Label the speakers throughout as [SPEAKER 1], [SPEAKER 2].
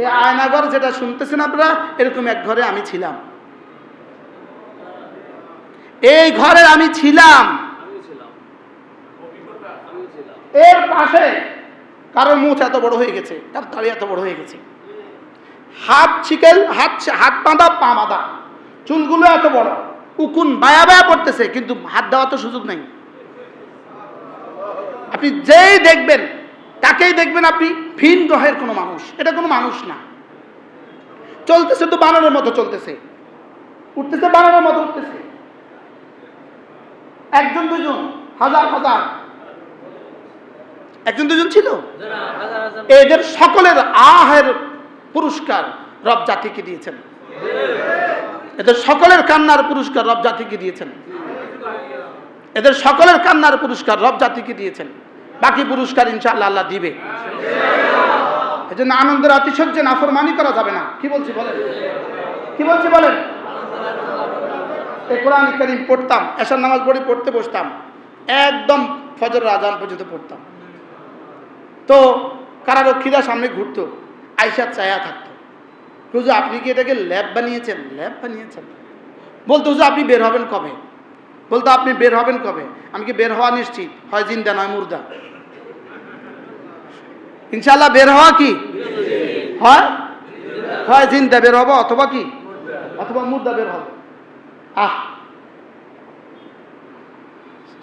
[SPEAKER 1] এই আয়নাঘর যেটা শুনতেছেন আপনারা, এরকম এক ঘরে আমি ছিলাম। এই ঘরে আমি ছিলাম। এর পাশে কারোর মুখ এত বড় হয়ে গেছে, তার দাড়ি এত বড় হয়ে গেছে। হাত ছিকেল হাত হাত বাঁধা, পা বাঁধা। চুলগুলো এত বড়, উকুন বায়া বায়া পড়তেছে, কিন্তু হাত দেওয়া তো সুযোগ নেই। আপনি যেই দেখবেন তাকেই দেখবেন আপনি ভিন গ্রহের কোনো মানুষ। এটা কোনো মানুষ না। চলতেছে তো বানরের মতো চলতেছে। উঠতেছে বানরের মতো উঠতেছে। একজন দুজন হাজার হাজার। একজন দুজন ছিল? এদের সকলের আহের পুরস্কার রব জাতিকে দিয়েছেন। এদের সকলের কান্নার পুরস্কার রব জাতিকে দিয়েছেন। এদের সকলের কান্নার পুরস্কার রব জাতিকে দিয়েছেন। বাকি পুরস্কার ইনশাআল্লাহ আল্লাহ দিবে। এই জন্য আনন্দের আতিশয্যে নাফরমানি করা যাবে না। কি বলছি বলেন? কি বলছি বলেন? এই কোরআন কারিম পড়তাম এসার নামাজ পড়ে, পড়তে বসতাম। একদম ফজর আজান পর্যন্ত পড়তাম। তো কারারো খিদা সামনে ঘুরতো আইসা চায়া থাকতো। হুজু আপনি কি এটাকে ল্যাব বানিয়েছেন? ল্যাব বানিয়েছেন। বলতো হুজু আপনি বের হবেন কবে? বলতো, আপনি বের হবেন কবে? আমি কি বের হওয়া নিশ্চিত? হয় জিন্দা, নয় মুর্দা। ইনশাল্লাহ বের হওয়া কি? হয়? হয় জিন্দা বের হব অথবা কি? অথবা মুর্দা বের হব। আহ!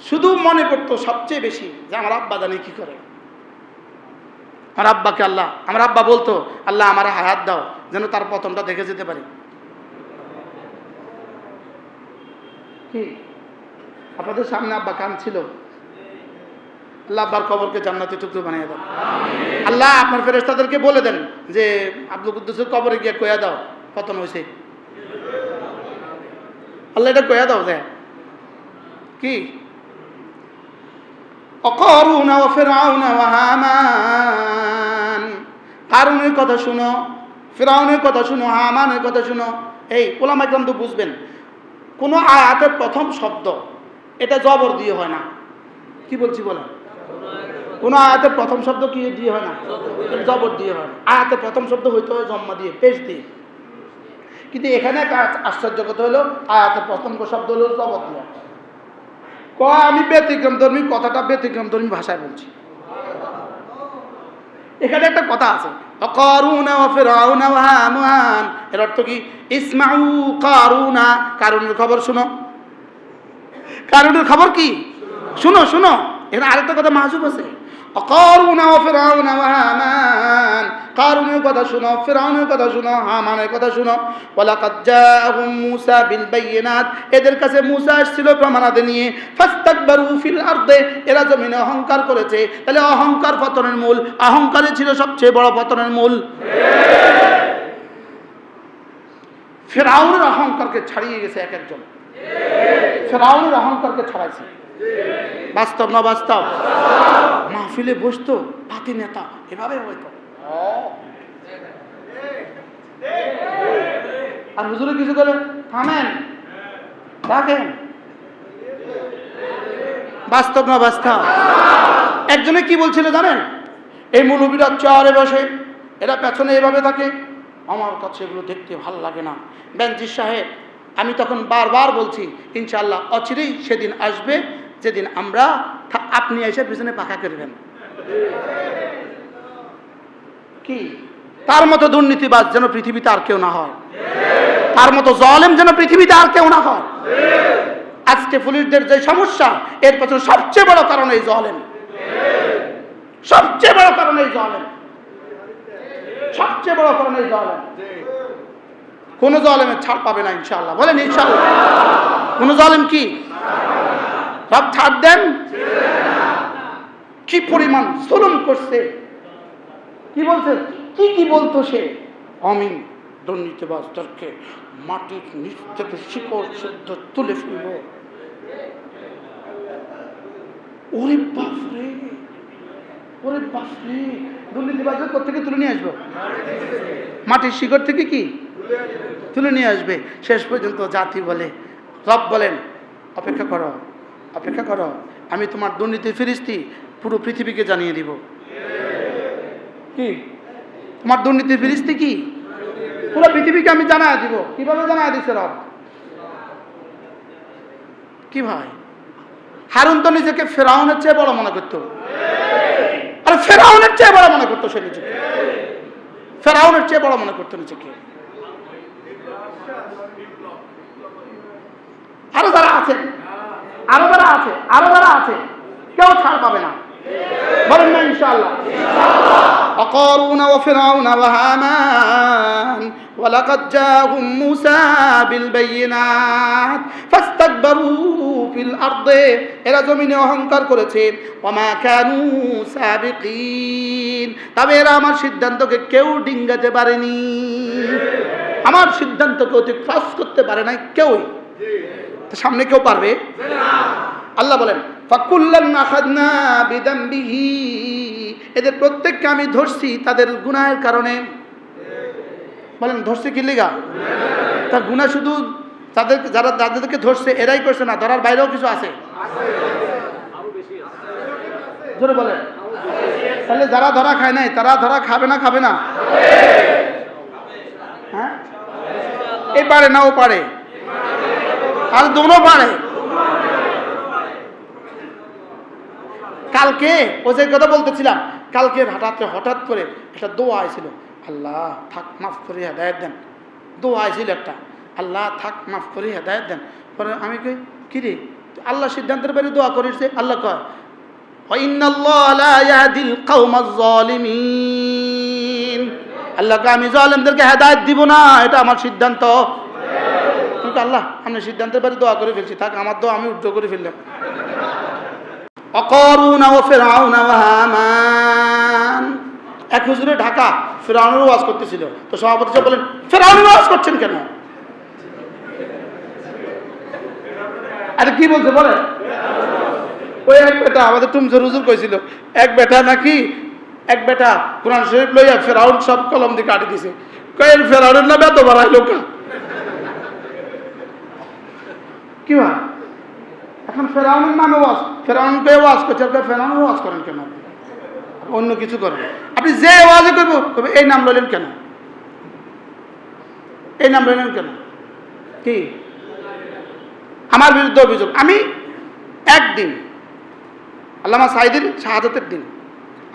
[SPEAKER 1] শুধু মনে পড়তো সবচেয়ে বেশি যে আমার আব্বা জানে কি করে। আমার আব্বাকে আল্লাহ, আমার আব্বা বলতো, আল্লাহ, আমার হায়াত দাও, যেন তার পতনটা দেখে যেতে পারি। কি? আপনাদের সামনে আব্বা ছিল। আল্লাহ আব্বার কবরকে জান্নাতে টুকরো বানিয়ে দাও। আল্লাহ আপনার ফেরেস্তাদেরকে বলে দেন যে, আব্দুল কুদ্দুসের কবরে গিয়ে কয়া দাও, পতন হয়েছে আল্লাহ এটা কয়া দাও দেখ কি? অকরুন ও ফেরাউন ও হামান। কারুনের কথা শুনো, ফেরাউনের কথা শুনো, হামানের কথা শুনো। এই ওলাম তো বুঝবেন, কোনো আয়াতের প্রথম শব্দ এটা জবর দিয়ে হয় না। কি বলছি বলেন? কোনো আয়াতের প্রথম শব্দ কি দিয়ে হয় না? জবর দিয়ে হয় আয়াতের প্রথম শব্দ হইতে হয় জম্মা দিয়ে, পেশ দিয়ে। কিন্তু এখানে আশ্চর্য কথা হলো, আয়াতের প্রথম শব্দ হলো জবর দিয়ে। ক, আমি ব্যতিক্রম ধর্মী, কথাটা ব্যতিক্রম ধর্মী ভাষায় বলছি। এখানে একটা কথা আছে, অকরুনা ও হামান এর অর্থ কি? ইসমাউ কারুনা, কারুনের খবর শুনো। কারুনের খবর কি? শুনো শুনো। এখানে আরেকটা কথা মাহজুব আছে। অকরুনা ও ফেরাউনা হামান। কারুনের কথা শুনো, ফেরাউনের কথা শুনো, হামানের কথা শুনো। ওয়ালাকাদ জাআহুম মূসা বিল বাইয়িনাত। এদের কাছে মূসা আসছিল প্রমাণাদি নিয়ে। ফাস্তাকবারু ফিল আরদে। এরা জমিনে অহংকার করেছে। তাহলে অহংকার পতনের মূল। অহংকারই ছিল সবচেয়ে বড় পতনের মূল। ফেরাউনের অহংকারকে ছাড়িয়ে গেছে এক একজন। ফেরাউনের অহংকারকে ছাড়াইছে। বাস্তব না বাস্তব? মাহফিলে বসতো পাতি নেতা, এভাবে হয়তো। আর হুজুরে কিছু করে থামেন রাখেন বাস্তব না বাস্তব? একজনে কি বলছিল জানেন? এই মৌলবীরা চেয়ারে বসে, এরা পেছনে এভাবে থাকে। আমার কাছে এগুলো দেখতে ভালো লাগে না। বেঞ্জির সাহেব আমি তখন বারবার বলছি ইনশাল্লাহ অচিরেই সেদিন আসবে, যেদিন আমরা আপনি এসে পিছনে পাকা করবেন। কি? তার মতো দুর্নীতিবাজ যেন পৃথিবীতে আর কেউ না হয়। তার মতো জলেম যেন পৃথিবীতে আর কেউ না হয়। আজকে পুলিশদের যে সমস্যা, এর পেছনে সবচেয়ে বড় কারণ এই জলেম। সবচেয়ে বড় কারণ এই জলেম। সবচেয়ে বড় কারণ এই জলেম। কোন জলেমের ছাড় পাবে না ইনশাল্লাহ বলেন ইনশাল্লাহ কোন জলেম কি? সব ছাড় দেন? কি পরিমাণ জুলুম করছে? কি বলছে? কি কি বলতো সে? আমি দুর্নীতিবাজদেরকে মাটির নিচ থেকে শিকড় শুদ্ধ তুলে ফেলব ওরে বাপরে! ওরে বাপরে! দুর্নীতিবাজের থেকে তুলে নিয়ে আসব? মাটির শিকড় থেকে কি? তুলে নিয়ে আসবে। শেষ পর্যন্ত জাতি বলে, রব বলেন, অপেক্ষা করো অপেক্ষা করো, আমি তোমার দুর্নীতি ফিরিস্তি পুরো পৃথিবীকে জানিয়ে দিব। কি? তোমার দুর্নীতি ফিরিস্তি কি? পুরো পৃথিবীকে আমি জানা দিব। কীভাবে জানা দিচ্ছে রব? কি ভাই? হারুন তো নিজেকে ফেরাউনের চেয়ে বড় মনে করতো। আরে ফেরাউনের চেয়ে বড় মনে করতো সে নিজেকে। ফেরাউনের চেয়ে বড় মনে করতো নিজেকে। আরো যারা আছে আরো যারা আছে আরো যারা আছে কেউ ছাড় পাবে না বলেন না ইনশাআল্লাহ وقارون وفرعون وهامان ولقد جاءهم موسى بالبينات فاستكبروا في الأرض এরা জমিনে অহংকার করেছে ওমা কানু সাবিকিন তবে এরা আমার সিদ্ধান্তকে কেউ ডিঙ্গাতে পারেনি আমার সিদ্ধান্তকে অতি ক্রস করতে পারে নাই কেউই। সামনে কেউ পারবে? আল্লাহ বলেন এদের প্রত্যেককে আমি ধরছি তাদের গুনাহের কারণে। বলেন, ধরছে কি লিগা? তার গুনাহ শুধু তাদের, যারা যাদেরকে ধরছে, এরাই করছে না, ধরার বাইরেও কিছু আছে? জোরে বলেন। তাহলে যারা ধরা খায় নাই, তারা ধরা খাবে না খাবে না? ए पारे নাও वो पारे आज दोनों কালকে, ও যে কথা বলতেছিলাম, কালকে হঠাৎ হঠাৎ করে একটা দোয়া আইছিল। আল্লাহ, থাক, মাফ করে হেদায়ত দেন। দোয়া আইছিল একটা। আল্লাহ, থাক, মাফ করে হেদায়ত দেন। পরে আমি কই, কি রে? আল্লাহ সিদ্ধান্তের বাইরে দোয়া করিস আল্লাহ কয় ইন্নাল্লাহ লা ইয়াহদিল কাওমাজ জালিমিন আল্লাহকে আমি জালেমদেরকে হেদায়েত দিব না, এটা আমার সিদ্ধান্ত। আল্লাহ, আমি সিদ্ধান্তের বাড়ি দোয়া করে ফেলছি, থাক, আমার দোয়া আমি উদ্যোগ করে ফেললাম। অকরুন ও ফেরাউন এক হুজুরে ঢাকা, ফেরাউনের ওয়াজ করতেছিল। তো সভাপতি সাহেব বলেন ফেরাউনের ওয়াজ করছেন কেন? আরে কি বলছে বলে ওই এক বেটা, আমাদের টুমসর হুজুর কইছিল, এক বেটা নাকি এক বেটা কোরআন শরীফ লইয়া ফেরাউন সব কলম দিয়ে কাটি দিছে। কয়ের ফেরাউনের নামে এত বাড়াই লোকা? কি হয় এখন ফেরাউনের নামে ওয়াজ। ফেরাউনকে ওয়াজ করছে আপনি ফেরাউনের ওয়াজ করেন কেন? অন্য কিছু করেন আপনি যে ওয়াজে করব তবে এই নাম লইলেন কেন? এই নাম লইলেন কেন? কি? আমার বিরুদ্ধে অভিযোগ। আমি একদিন, আল্লামা সাইদের শাহাদতের দিন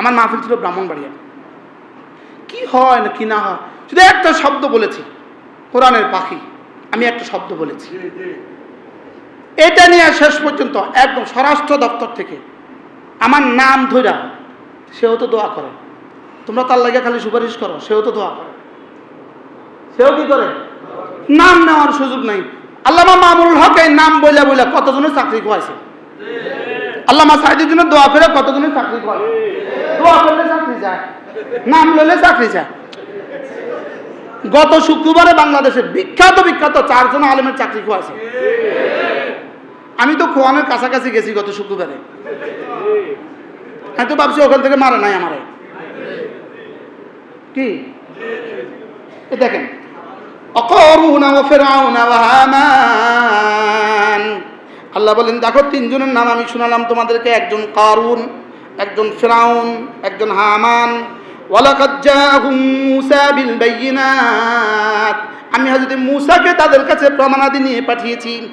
[SPEAKER 1] আমার মাহফিল ছিল ব্রাহ্মণবাড়িয়া। কি হয় না কি না হয়? শুধু একটা শব্দ বলেছি কোরআনের পাখি। আমি একটা শব্দ বলেছি। এটা নিয়ে শেষ পর্যন্ত একদম স্বরাষ্ট্র দপ্তর থেকে আমার নাম ধইরা সেও তো দোয়া করে। তোমরা তার লাগে খালি সুপারিশ করো সেও তো দোয়া করে। সেও কি করে? নাম নেওয়ার সুযোগ নাই। আল্লামা মামুনুল হক এই নাম বইলা বইলা কতজনের চাকরি খোয়াইছে? আল্লামা সাইদের জন্য দোয়া করে কতজনের চাকরি খোয়াই দোয়া করলে চাকরি যায়। নাম লইলে চাকরি যায়। গত শুক্রবারে বাংলাদেশে বিখ্যাত বিখ্যাত চারজন আলেমের চাকরি খোয়াইছে আমি তো খোয়ানোর কাছাকাছি গেছি গত শুক্রবারে। আমি তো ভাবছি ওখান থেকে মারে নাই আমারে। কি? দেখেন। আল্লাহ বলেন, দেখো তিনজনের নাম আমি শুনালাম, তোমাদেরকে একজন কারুন। একজন ফেরাউন, একজন হামান। আমি হযরত মুসাকে তাদের কাছে প্রমাণাদি নিয়ে পাঠিয়েছি।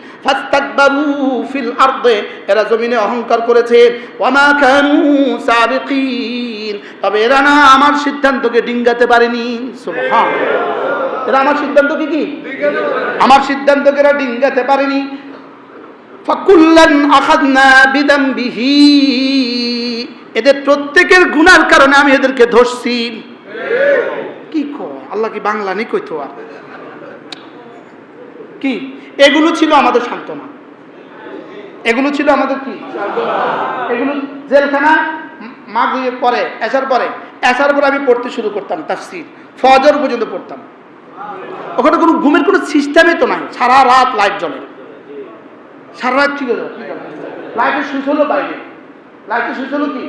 [SPEAKER 1] ফিল আরদে। এরা জমিনে অহংকার করেছে। তবে এরা না আমার সিদ্ধান্তকে ডিঙ্গাতে পারেনি। এরা আমার সিদ্ধান্তকে কি? আমার সিদ্ধান্তকে এরা ডিঙ্গাতে পারেনি। ফাকুল্লান আখাদনা বিদামবিহি। এদের প্রত্যেকের গুনার কারণে আমি এদেরকে ধরছি। কি কয় আল্লাহ কি বাংলা নি কইতো আর? কি? এগুলো ছিল আমাদের সান্ত্বনা। এগুলো ছিল আমাদের কি? এগুলো জেলখানা, মাগরিবের পরে এসার পরে। এসার পরে আমি পড়তে শুরু করতাম তার তাফসির। ফজর পর্যন্ত পড়তাম। ওখানে কোনো ঘুমের কোনো সিস্টেমই তো নাই। সারা রাত লাইট জ্বলে। সারা রাত ছিল লাইটের সুইচ হলো বাইরে। লাইটের শুয়েছিল কি